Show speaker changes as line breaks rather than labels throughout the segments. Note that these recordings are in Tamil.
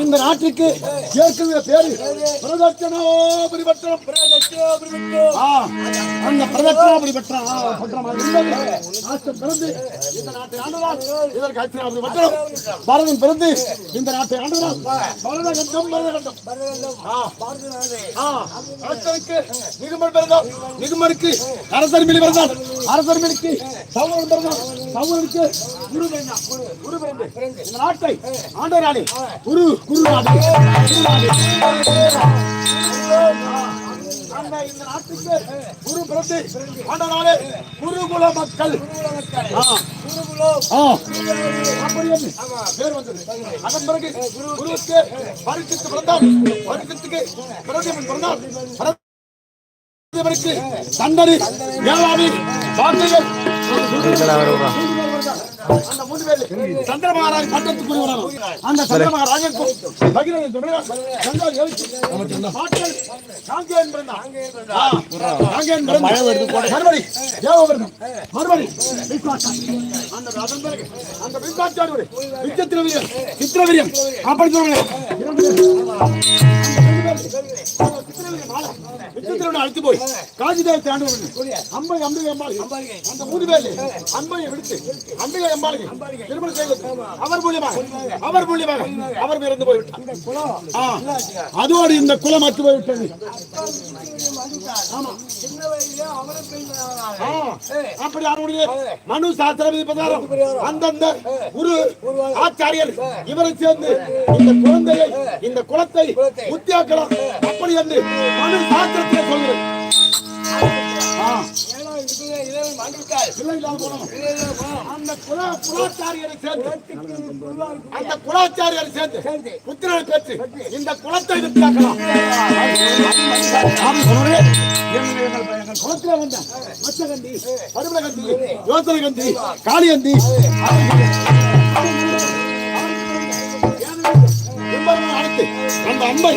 இந்த நாட்டுக்கு ஏற்கனவே பேரு பிரதட்சணாபுரி பட்டம். அந்த பிரதட்சணாபுரி பட்டம். ஆ, பட்டம் அது பிறந்து இந்த நாட்டை ஆண்டதால் இதற்கு அர்ச்சனாபுரி பட்டம் பரதன் பிறந்து இந்த நாட்டை ஆண்டதால் பரதகண்டம் பரதகண்டம். ஆ, ஆ, அரசனுக்கு நிகுமன் பிறந்தார் நிகுமனுக்கு அரசர் மிலி பிறந்தார் அரசர் மிலிக்கு சௌரன் பிறந்தார் சௌரனுக்கு குரு பிறந்தார் குரு பிறந்து இந்த நாட்டை ஆண்ட நாடு குரு குருநாதே இந்த நாட்டுக்கு குரு பிறந்து குருகுல மக்கள். பேர் வந்தது. அதன் பிறகு குருவுக்கு பரிசுக்கு பிறந்தார். பரிசுக்கு பிரதமன் பிறந்தார். தண்டனை ஏழாவி வார்த்தைகள். அந்த மூணு பேரு சந்திரமகாராஜ் அந்த சந்திரமகாராஜனுக்கும் பகிரன் சொல்றார் எழுச்சி பாட்டல் காங்கேயன் பிறந்தான் ஆ, காங்கேயன் பிறந்தான். மறுபடி தேவவர்ணம் மறுபடி அந்த அதன் பிறகு அந்த விஸ்வாச்சாரியோடு விசித்திரவீரியம் சித்திரவீரியம் அப்படி சொல்லுங்க விசித்திரவனை அழைத்து போய் காஞ்சிதேவத்தை ஆண்டு அம்பை அம்பிகை அம்பாளுக்கு. அந்த மூணு பேர்ல அம்பையை விடுத்து அம்பிகை அம்பாளுக்கு திருமணம் செய்வது அவர் மூலியமாக அவர் மூலியமாக அவர் இறந்து போய்விட்டார் அதோடு இந்த குலம் அத்து போய்விட்டது அப்படி அவருடைய மனு சாஸ்திரம் பிரகாரம் அந்தந்த குரு ஆச்சாரியர் இவரை சேர்ந்து இந்த குழந்தையை இந்த குளத்தை உத்தியாக்கலாம் அப்படி என்று மனு சாஸ்திரத்தில் சொல்கிறது ஆ, இல்லை இல்லாம போனோம். அந்த குல குலாச்சாரியரை சேர்ந்து அந்த குலாச்சாரியரை சேர்ந்து புத்திரனை பெற்று இந்த குலத்தை வித்தியாக்கலாம் ஆம் சொன்னே எங்கள் எங்கள் எங்கள் குலத்திலே வந்த மச்சகந்தி பருமலகந்தி யோசனகந்தி காளியந்தி. அந்த அம்பை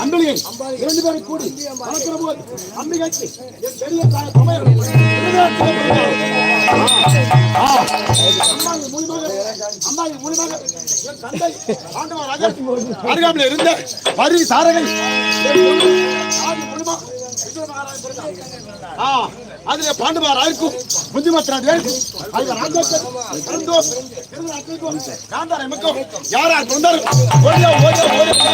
அன்பளியை இரண்டு பேரும் கூடி வளர்க்கிற போது அம்பிகைக்கு என் பெரிய தாய் சமையல் அம்மாவின் மூலியமாக அம்மாவின் மூலியமாக என் தந்தை ஆண்டவன் ராஜா இருந்த வரி சாரகை ஆதி ஆ, அதுல பாண்டுமாராயிருக்கும் புத்திமத்திராஜருக்கும் அதில் ராஜாக்கள் அதுல பிறந்த அத்தைக்கும் காந்தார் எமக்கும் மக்கள் யாரா தொண்டர்? ஓடியா ஓடியா ஓடியா.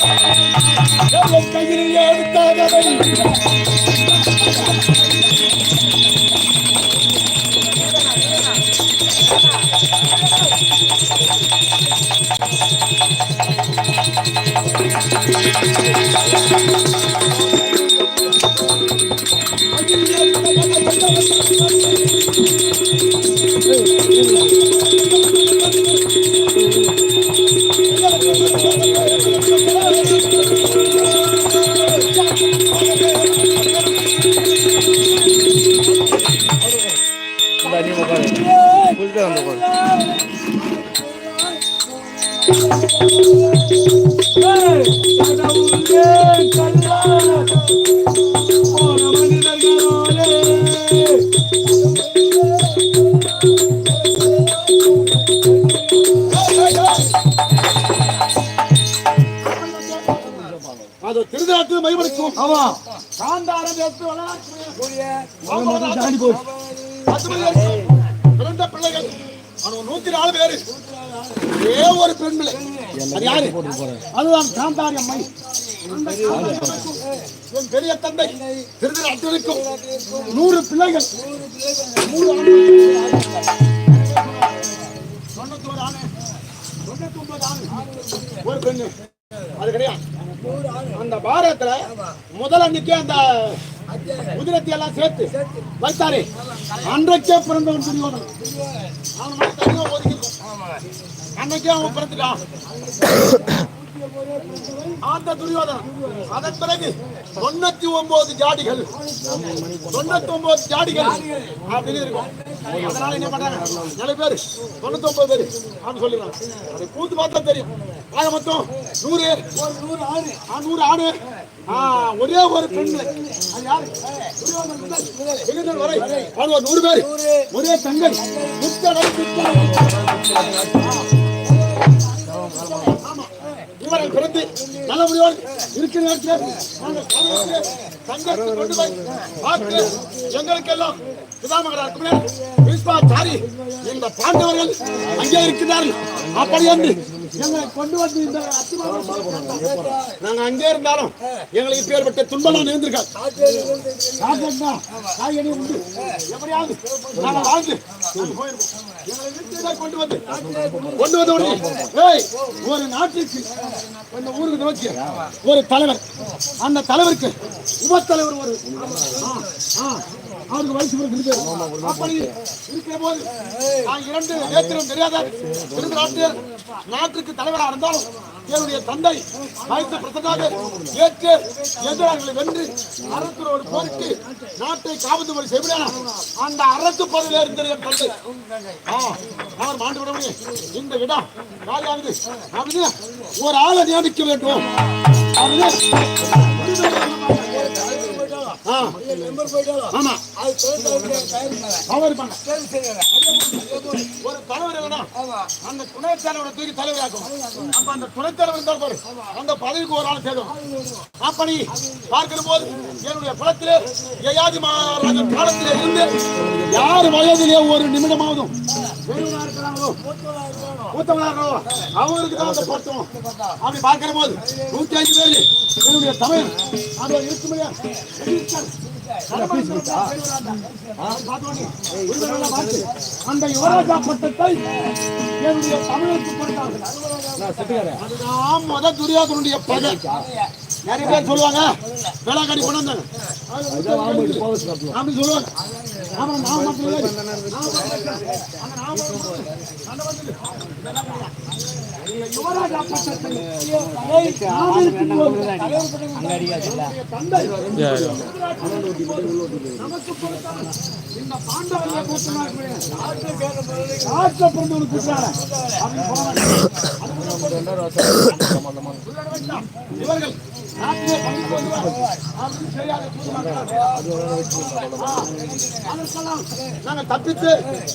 கையில் எடுத்தாதவை அது திருநாட்டில் மைமடிக்கும் ஆமா காந்தாரம் எடுத்து வளரக்கூடிய தாண்டி போய் பத்து மணி வரைக்கும் பிறந்த பிள்ளைகள். அவன் நூத்தி நாலு பேரு. ஒரே ஒரு பெண் பிள்ளை அது யாரு? அதுதான் காந்தாரி அம்மை. என் பெரிய தந்தை நூறு பிள்ளைகள். நூறு ஆண்கள். தொண்ணூத்தி ஒரு ஆணு. தொண்ணூத்தி ஒன்பது ஆணு. ஒரு பெண்ணு. அது கிடையாது. அந்த பாரதத்துல முதல் அன்னைக்கே அந்த குதிரத்தை எல்லாம் சேர்த்து வைத்தாரே. அன்றைக்கே பிறந்தவன் துரியோதனன் அவன் தனியா ஒதுக்கிருக்கும் அன்னைக்கே அவன் பிறந்துட்டான். அந்த துரியோதனன். அதன் பிறகு தொண்ணூத்தி ஒன்பது ஜாடிகள் தொண்ணூத்தி ஒன்பது ஜாடிகள் அப்படின்னு இருக்கும். அதனால என்ன பண்றாங்க? நிறைய பேரு தொண்ணூத்தி ஒன்பது பேரு அப்படின்னு சொல்லிடுறாங்க. அதை பூத்து பார்த்தா தெரியும். ஆக மொத்தம் நூறு. ஒரு நூறு ஆடு ஆ, நூறு ஆடு. ஆ, ஒரே ஒரு பெண் அது யாரு? வரை? அவங்க ஒரு நூறு பேர். ஒரே தங்கல் புத்தகம் புத்தகம் பிறந்து நல்ல முடிவோடு இருக்கிற நேரத்தில் நாங்கள் காலையிலே தங்கத்தை கொண்டு போய் பார்த்து எங்களுக்கெல்லாம் பிதாமகராக இந்த பாண்டவர்கள் அங்கே இருக்கிறார்கள். அப்படி என்று கொண்டு வந்து இந்த நாங்க அங்கே இருந்தாலும் எங்களுக்கு இப்பேற்பட்ட துன்பம் நேர்ந்திருக்காது. காய்கறி உண்டு. எப்படியாவது நாங்க வாழ்ந்து கொண்டு வந்து கொண்டு வந்த உடனே ஏய் ஒரு நாட்டுக்கு இந்த ஊருக்கு நோக்கி ஒரு தலைவர். அந்த தலைவருக்கு உப தலைவர் ஒரு அவருக்கு வயசு இருக்குது அப்படி இருக்கிற போது நான் இரண்டு நேத்திரம் தெரியாத திருநாட்டு நாட்டுக்கு தலைவராக இருந்தாலும் என்னுடைய தந்தை வைத்த பிரசனாக ஏற்று எதிராளிகளை வென்று அரசரோடு போரிட்டு நாட்டை காவல்துறை செய்விடான அந்த அரசு பதவியில் இருந்தது என் தந்தை. ஆ, அவர் மாண்டு விட முடியும் இந்த இடம் காலியாகுது அப்படின்னு ஒரு ஆளை நியமிக்க வேண்டும். அப்படின்னு மெம்பர் ஆ, ஆமா. அது அவர் பண்ண. ஒரு தலைவர் இல்லைன்னா அந்த துணைத் தலைவரை தூக்கி தலைவராக்கும். அப்ப அந்த துணைத் தலைவர் இருந்தால் பாரு. அந்த பதவிக்கு ஒரு ஆள் சேரும். அப்படி பார்க்கிற போது என்னுடைய குலத்திலே யயாதி மகாராஜன் காலத்திலே இருந்து யார் வயதிலே ஒரு நிமிடமாவதும் அவருக்கு தான் அந்த அப்படி பார்க்கிற போது நூத்தி அஞ்சு பேர் என்னுடைய தமிழ் அது இருக்கும் இல்லையா அந்த யுவராஜா பட்டத்தை என்னுடைய தமிழுக்கு கொடுத்தார்கள். அதுதான் முத துரியோதனுடைய நிறைய பேர் சொல்லுவாங்க வேளாங்கண்ணி கொண்டு வந்தாங்க. அப்படி சொல்லுவாங்க. ஆமா நான் மட்டும் இந்த பாண்டவர்களை கூட்டினார் இவர்கள் நாங்கள் தப்பித்து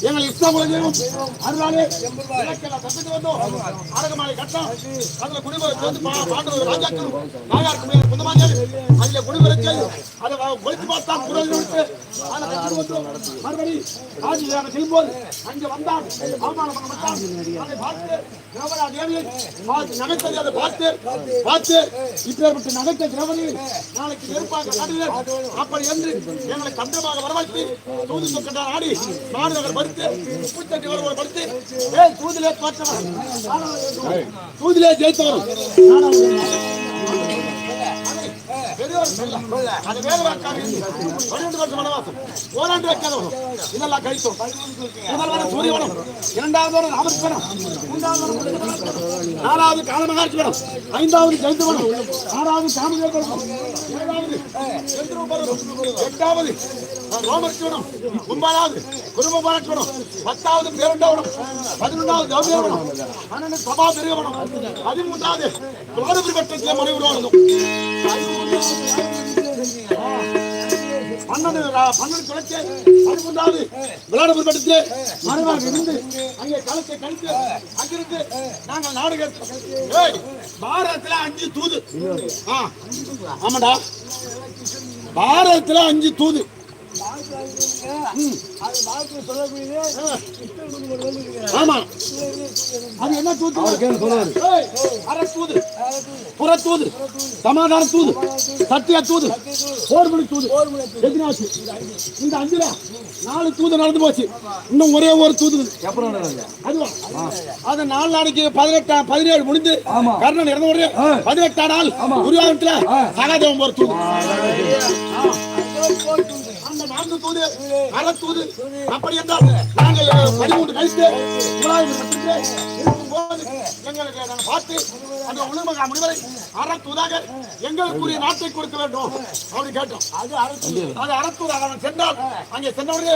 எங்கள் இஸ்லாமுலகையும் அருளாலே இலக்கெல்லாம் தப்பித்து வந்தோம். அரகமாலை கட்டம். அதில் குடிவரை சேர்ந்து பாண்டவர் ராஜாக்கள் நாகாருக்கு சொந்தமாக அதுல குடிவரை அதை ஒழித்து பார்த்தா குரல் விட்டு அதை கட்டிட்டு வந்தோம் மறுபடி ராஜியாக அங்கே வந்தான் அவமானம் பண்ணப்பட்டான் அதை பார்த்து திரௌபதா தேவியை பார்த்து நகைத்ததை அதை பார்த்து பார்த்து இப்பேற்பட்ட நகைத்த திரௌபதியை நாளைக்கு நெருப்பாக காட்டுகிறார் அப்படி என்று எங்களை தந்திரமாக வரவழைத்து தூது சொக்கட்டார் ஆடி மாநகர் படுத்து உப்புச்சட்டி வருவோர் படுத்து ஏய் தூதிலே தோற்றவர் தூதிலே ஜெயித்தவர் பெரியவர் சொல்ல. அது வேறு வாக்காக இருந்து பன்னிரண்டு வருஷம் வனவாசம் ஓராண்டு வைக்காதவரும் சூரியவனம் இரண்டாவது ராமஸ்வரம் நாலாவது ஐந்தாவது ஜெயந்தவனம் ஆறாவது காமதேவரம் ஏழாவது எட்டாவது ரோமர்ச்சிவனம் ஒன்பதாவது குடும்ப பாராட்சிவனம் பத்தாவது பேரண்டவனம் பதினொன்றாவது கௌரியவனம் பன்னெண்டு சபா பெரியவனம் பதிமூன்றாவது துவாரபுரி பட்டத்திலே மனைவி பன்னெண்டு ரா- பன்னெண்டு துளைச்சு பதிமூன்றாவது விளையாடுபுரி பட்டத்திலே மறைவாக இருந்து அங்கே களத்தை கழித்து அங்கிருந்து நாங்கள் நாடு கேட்டோம் பாரதத்தில் அஞ்சு தூது. ஆமாடா. பாரதத்தில் அஞ்சு தூது. ஆமா. அது என்ன தூது அறத்தூது புறத்தூது சமாதான தூது சத்திய தூது போர்மொழி தூது எதிராச்சு இந்த அஞ்சுல நாலு தூது நடந்து போச்சு இன்னும் ஒரே ஒரு தூது அதுவா அது நாலு நாளைக்கு பதினெட்டாம் பதினேழு முடிந்து கர்ணன் இறந்த உடனே பதினெட்டாம் நாள் குருவாகத்துல சகாதேவம் போற தூது. நான்கு தூது அறத்தூது அப்படி என்றால் நாங்கள் பதிமூன்று கழித்து மட்டுமே இருக்கும்போது எங்களுக்கு நாங்கள் பார்த்து அந்த உணவக முனிவரை அறத்தூதாக எங்களுக்குரிய நாட்டை கொடுக்க வேண்டும் அப்படி கேட்டோம். அது அறத்தூது. அது அறத்தூதாக அவன் சென்றால் அங்கே சென்றவரே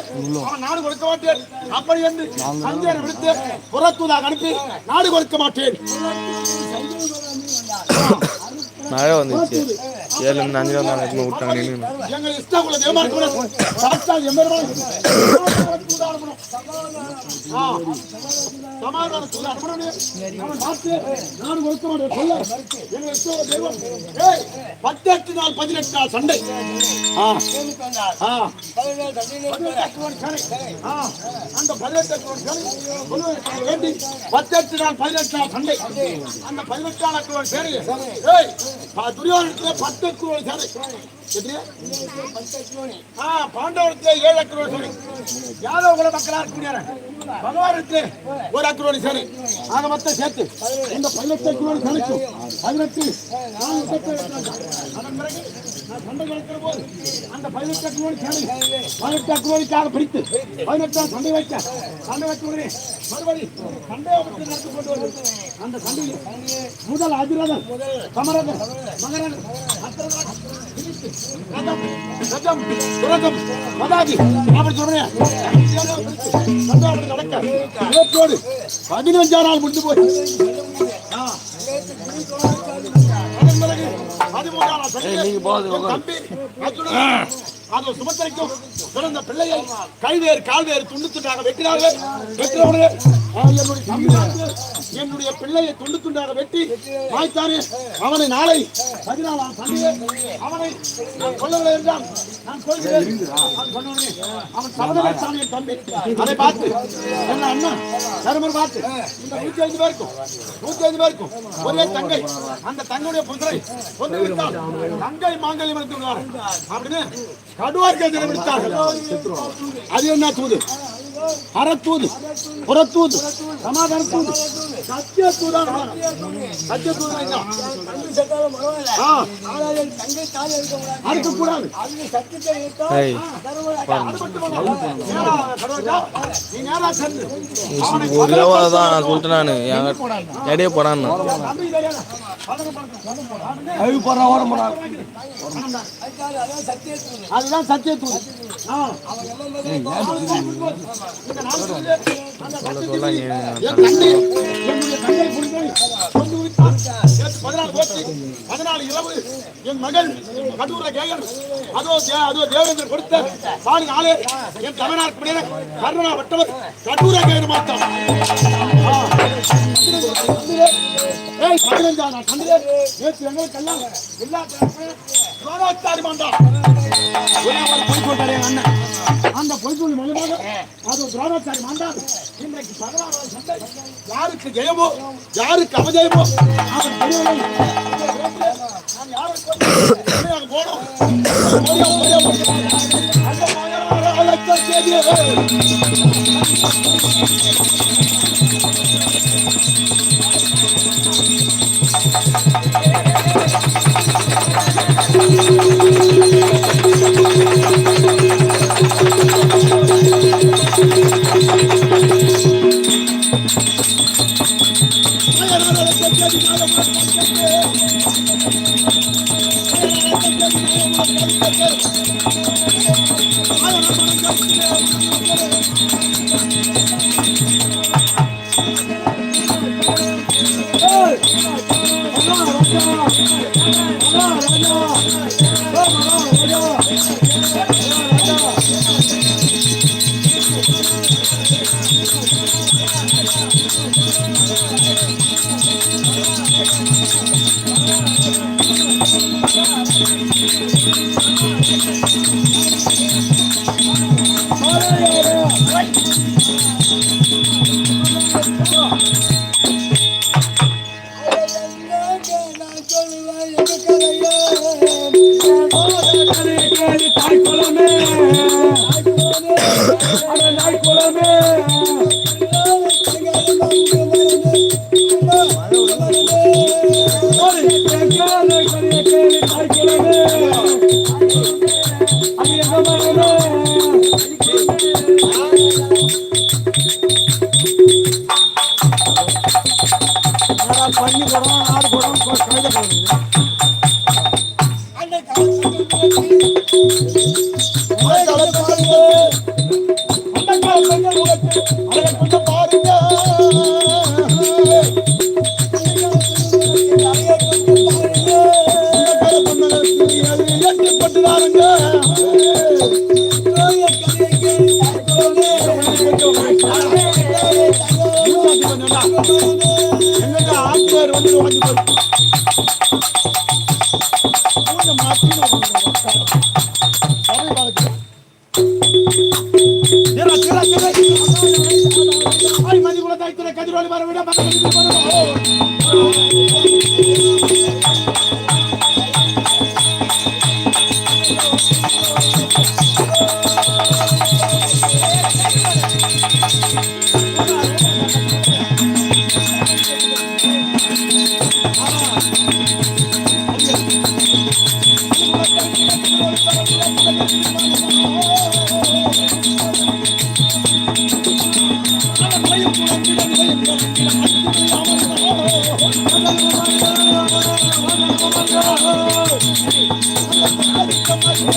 அவன் நாடு கொடுக்க மாட்டேன். அப்படி என்று சஞ்சயனை விடுத்து புறத்தூதாக அனுப்பி நாடு கொடுக்க மாட்டேன்.
மழை வந்துச்சு ஏழு மணி அஞ்சு எதுவும் விட்டாங்க நின்று
எங்கள் நாள் பதினெட்டு நாள் சண்டை. அந்த பதினெட்டு நாள் பதினெட்டு நாள் சண்டை. அந்த பதினெட்டு நாள் பேரு சேரி பத்து அக்குவன் சேரி ஆ பாண்டவரத்திலே ஏழு அக்குவன் சேரி யாதவ குல ஒரு அக்குவன் சேரி ஆக மொத்தம் சேர்த்து இந்த பதினெட்டு அக்குவன் சேரிக்கும் பதினெட்டு. நாலு சண்டை நடக்கிற போது அந்த பதினெட்டு அக்குவன் சேரி பதினெட்டு அக்குவனுக்காக பிடித்து பதினெட்டாம் சண்டை வைக்க சண்டை வைக்க உடனே மறுபடி நடத்தி கொண்டு அந்த சண்டையில் முதல் அதிரதன் சமரதன் மகரன் அத்திரதன் துரகம், மதாதி அப்படி சொல்றேன் நடக்க இவற்றோடு நாள் முடிந்து போய்
நீங்க
அர்ஜுனன் அது சுமத்தரைக்கும் பிறந்த பிள்ளையை கைவேறு கால்வேறு துண்டு துண்டாக வெட்டினார்கள் வெட்டினவர்கள் என்னுடைய தம்பி என்னுடைய பிள்ளையை துண்டு துண்டாக வெட்டி வாய்த்தானே அவனை நாளை பதினாலாம் சண்டையே அவனை நான் கொல்லவில்லை என்றால் நான் கொள்கிறேன் அவன் சொன்னவுடனே என் தம்பி. அதை பார்த்து என்ன அண்ணா தருமர் பார்த்து இந்த நூத்தி ஐந்து பேருக்கும் நூத்தி ஐந்து பேருக்கும் ஒரே தங்கை. அந்த தங்களுடைய புதரை கொண்டு விட்டால் தங்கை மாங்கல்யம் எடுத்து விடுவார் அப்படின்னு கடுவார்கள் தினமிட்டார்கள் அது என்ன தூது? அறத்தூது புறத்தூது சமாதான தூது சத்திய தூதான் சத்திய தூது ஆ அறுக்க கூடாது
ஏய்
அது மட்டும் அல்ல. ஏடா, கடவுளா, நீ நேரா சென்று அவனை
ஒரு தடவை தான் நான் சொல்லிட்டேன் நான். இடையே
பதங்க. அதுதான் சத்தியத்தூது. ஆ.
சொல்ல
என் என்னுடைய பதினாலு போச்சு. பதினாலு இரவு என் மகள் கடூர கேயர் அதோ தே- அதோ தேவேந்திரன் கொடுத்த சாரி நாளே என் தமிழ்நாடு பிள்ளைய கருணா வட்டவர் கடூர கேயர் மாத்தான் ஏய், பதினஞ்சா நான் கண்டிலே நேற்று எங்களுக்கெல்லாம் எல்லா துரோணாச்சாரி மாண்டான் ஒரே அண்ணன். அந்த பொய் சொல்லி மூலமாக அது துரோணாச்சாரி மாண்டார் இன்றைக்கு பதினாறாவது சண்டை யாருக்கு ஜெயமோ யாருக்கு அவஜயமோ அவன் தெரியவில்லை. நான் யாருக்கு போனோம் அந்த மாயாவார அழைத்த don't know. பத்தாயிரம்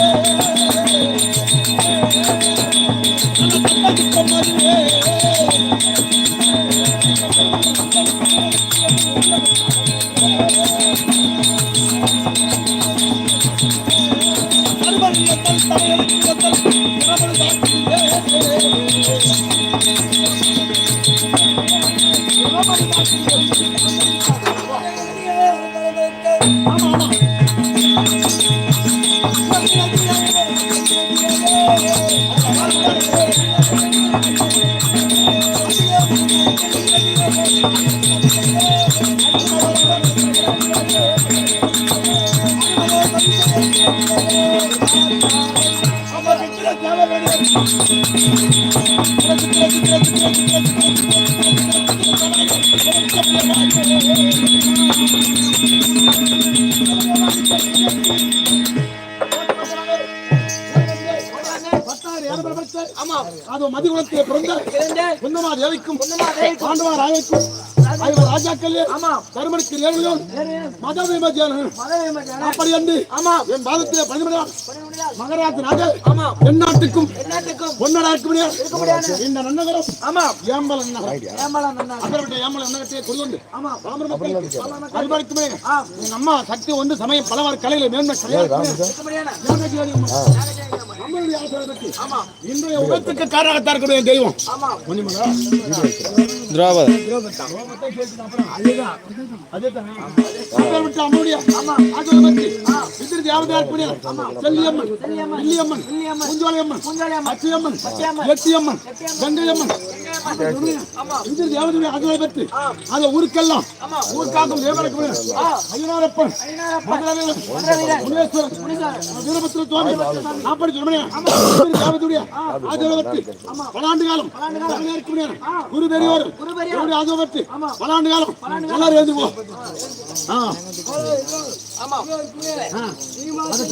அது மதிகுலத்திலே பிறந்த குந்தமா தேவிக்கும் பாண்டவா ராயக்கும் ஐவர் ராஜாக்கள் தருமனுக்கு ஏழும் மத விமதியான அப்படி அன்று என் பாதத்திலே பணிபடான் மகராஜ ராஜா என் நாட்டுக்கும் பொன்னடாக்கும் இந்த நன்னகரம் ஏம்பலம் நகரம். அப்பேற்பட்ட ஏம்பலம் நகரத்தை கொண்டு பாமர மக்களுக்கு அன்பளிக்குமே என் அம்மா சக்தி ஒன்று சமயம் பலவாறு கலையில மேன்மை கிடையாது நம்மளுடைய ஆசீர்வாதத்துக்கு இன்றைய உலகத்துக்கு காரணத்தான் இருக்கக்கூடிய தெய்வம். மணிமலா அம்முடைய ஆசீர்வாதத்துக்கு விதிரி தேவதையா இருக்கக்கூடிய செல்லியம்மன் இல்லியம்மன் குஞ்சோலையம்மன். அச்சியம்மன். எட்டியம்மன். கங்கையம்மன். அந்த ஊருக்கெல்லாம் ஊருக்காகும் தேவனுக்கு ஐயனாரப்பன் முனேஸ்வரன் வீரபத்திர சுவாமி. நாற்பது சுப்பிரமணியன் ஆண்டு காலம் குரு என்னுடைய ஆசீர்வாதத்தை பல ஆண்டு காலம் எல்லாரும் ஆ. அதை